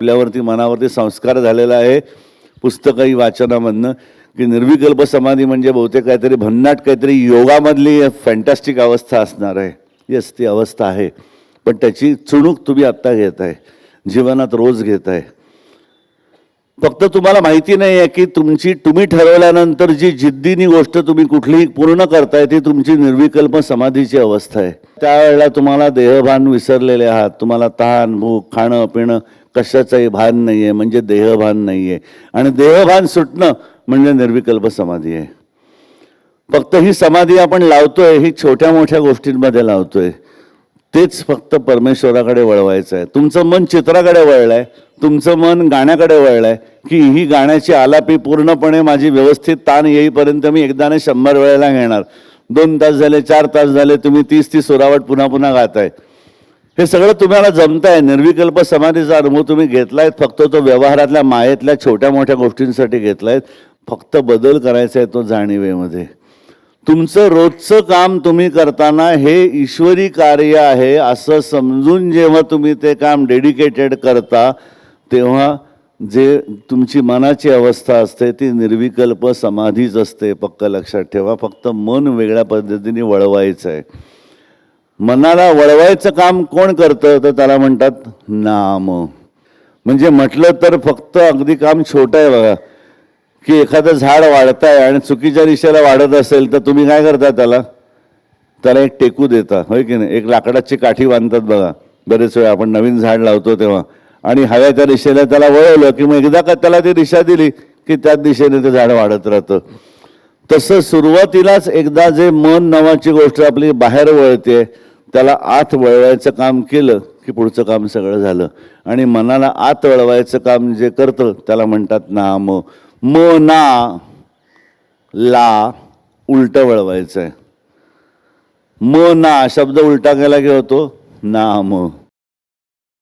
आपल्यावरती मनावरती संस्कार झालेला आहे. पुस्तकही वाचनामधनं. की निर्विकल्प समाधी म्हणजे बहुतेक काहीतरी भन्नाट काहीतरी योगामधली फॅन्टॅस्टिक अवस्था असणार आहे. येस ती अवस्था आहे. पण त्याची चुणूक तुम्ही आत्ता घेत आहे जीवनात रोज घेत आहे फक्त तुम्हाला माहिती नाही आहे की तुमची तुम्ही ठरवल्यानंतर जी जिद्दीनी गोष्ट तुम्ही कुठलीही पूर्ण करताय ती तुमची निर्विकल्प समाधीची अवस्था आहे. त्यावेळेला तुम्हाला देहभान विसरलेले आहात. तुम्हाला तहान भूक खाणं पिणं कशाचंही भान नाही आहे म्हणजे देहभान नाही आहे आणि देहभान सुटणं म्हणजे निर्विकल्प समाधी आहे. फक्त ही समाधी आपण लावतोय ही छोट्या मोठ्या गोष्टींमध्ये लावतोय. तेच फक्त परमेश्वराकडे वळवायचं आहे. तुमचं मन चित्राकडे वळलंय तुमचं मन गाण्याकडे वळलंय की ही गाण्याची आलापी पूर्णपणे माझी व्यवस्थित ताण येईपर्यंत मी एकदा नाही शंभर वेळेला घेणार. दोन तास झाले चार तास झाले तुम्ही तीस ती सुरावट पुन्हा पुन्हा गाताय. हे सगळं तुम्हाला जमताय. निर्विकल्प समाधीचा अनुभव तुम्ही घेतलाय फक्त तो व्यवहारातल्या मायेतल्या छोट्या मोठ्या गोष्टींसाठी घेतलाय फक्त बदल करायचा आहे तो जाणीवेमध्ये. तुमचं रोजचं काम तुम्ही करताना हे ईश्वरी कार्य आहे असं समजून जेव्हा तुम्ही ते काम डेडिकेटेड करता तेव्हा जे तुमची मनाची अवस्था असते ती निर्विकल्प समाधीच असते. पक्क लक्षात ठेवा फक्त मन वेगळ्या पद्धतीने वळवायचं आहे मनाला वळवायचं काम कोण करतं? तर त्याला म्हणतात नाम. म्हणजे म्हटलं तर फक्त अगदी काम छोटं आहे बघा. की एखादं झाड वाढत आहे आणि चुकीच्या दिशेला वाढत असेल तर तुम्ही काय करता त्याला? त्याला एक टेकू देता होय की नाही? एक लाकडाची काठी बांधतात बघा. बरेच वेळा आपण नवीन झाड लावतो तेव्हा. आणि हव्या त्या दिशेला त्याला वळवलं की मग एकदा का त्याला ती दिशा दिली की त्याच दिशेने ते झाड वाढत राहतं. तसं सुरुवातीलाच एकदा जे मन नावाची गोष्ट आपली बाहेर वळते त्याला आत वळवायचं काम केलं की पुढचं काम सगळं झालं. आणि मनाला आत वळवायचं काम जे करतं त्याला म्हणतात नाम. म ना ला उलटं वळवायचं आहे म ना शब्द उलटा गेला की होतो. नाम.